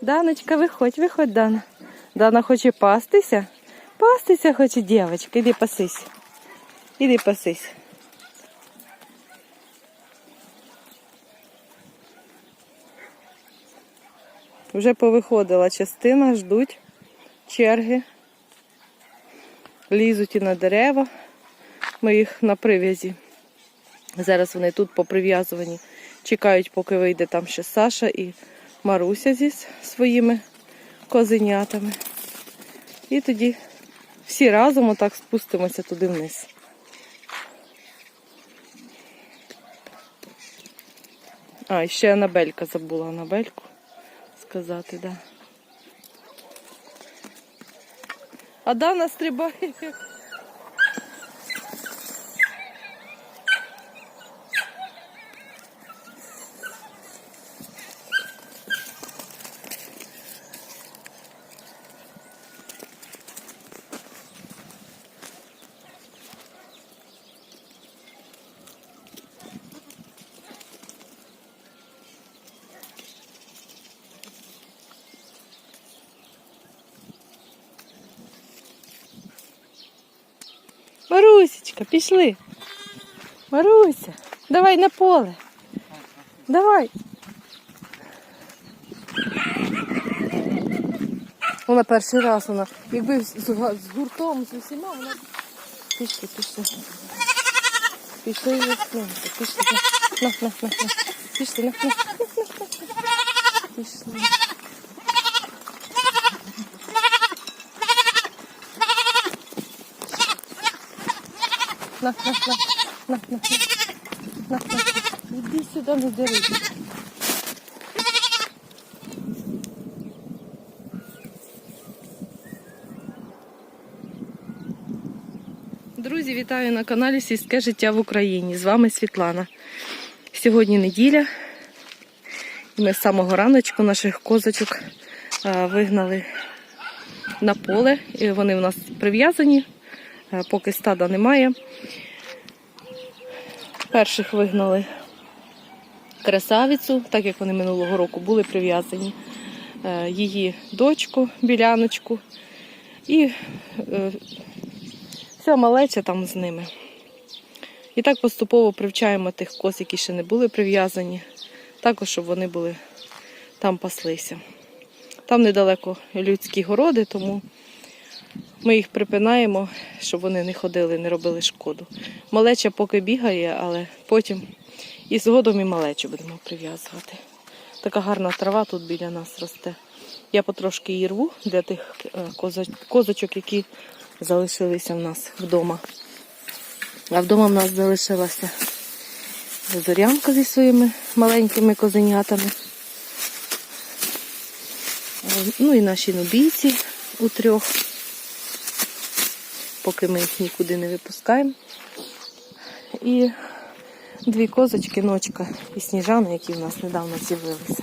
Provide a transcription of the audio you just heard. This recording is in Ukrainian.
Даночка, виходь, виходь, Дана. Дана хоче пастися. Пастися хоче дівчинка, іди пасись. Іди пасись. Вже повиходила частина, ждуть черги. Лізуть і на дерева. Ми їх на прив'язі. Зараз вони тут поприв'язувані. Чекають, поки вийде там ще Саша і Маруся зі своїми козенятами. І тоді всі разом отак спустимося туди вниз. А, ще Анабелька забула Анабельку сказати, да. А Дана стрибає. Марусечка, пішли. Маруся, давай на поле. Давай. Вона перший раз вона. Якби з, гуртом, з усіма, вона. Пішли, пішли. Пішли і весненько, пішли. На, на, на, на. Пішли, на, на, на, на, на. Пішли. На, на, на, на, на, на, на. Іди сюди, не дерись. Друзі, вітаю на каналі Сільське життя в Україні. З вами Світлана. Сьогодні неділя. Ми з самого раночку наших козочок вигнали на поле. Вони в нас прив'язані, поки стада немає. Перших вигнали красавицю, так як вони минулого року були прив'язані. Е, Її дочку, біляночку. І е, Вся малеча там з ними. І так поступово привчаємо тих коз, які ще не були прив'язані, також, щоб вони були там паслися. Там недалеко людські городи, тому ми їх припинаємо, щоб вони не ходили, не робили шкоду. Малеча поки бігає, але потім і згодом і малечу будемо прив'язувати. Така гарна трава тут біля нас росте. Я потрошки її рву для тих е, козочок, які залишилися в нас вдома. А вдома в нас залишилася зорянка зі своїми маленькими козенятами. Е, Ну і наші нубійці у трьох, поки ми їх нікуди не випускаємо. І дві козочки, ночка і сніжана, які в нас недавно з'явилися.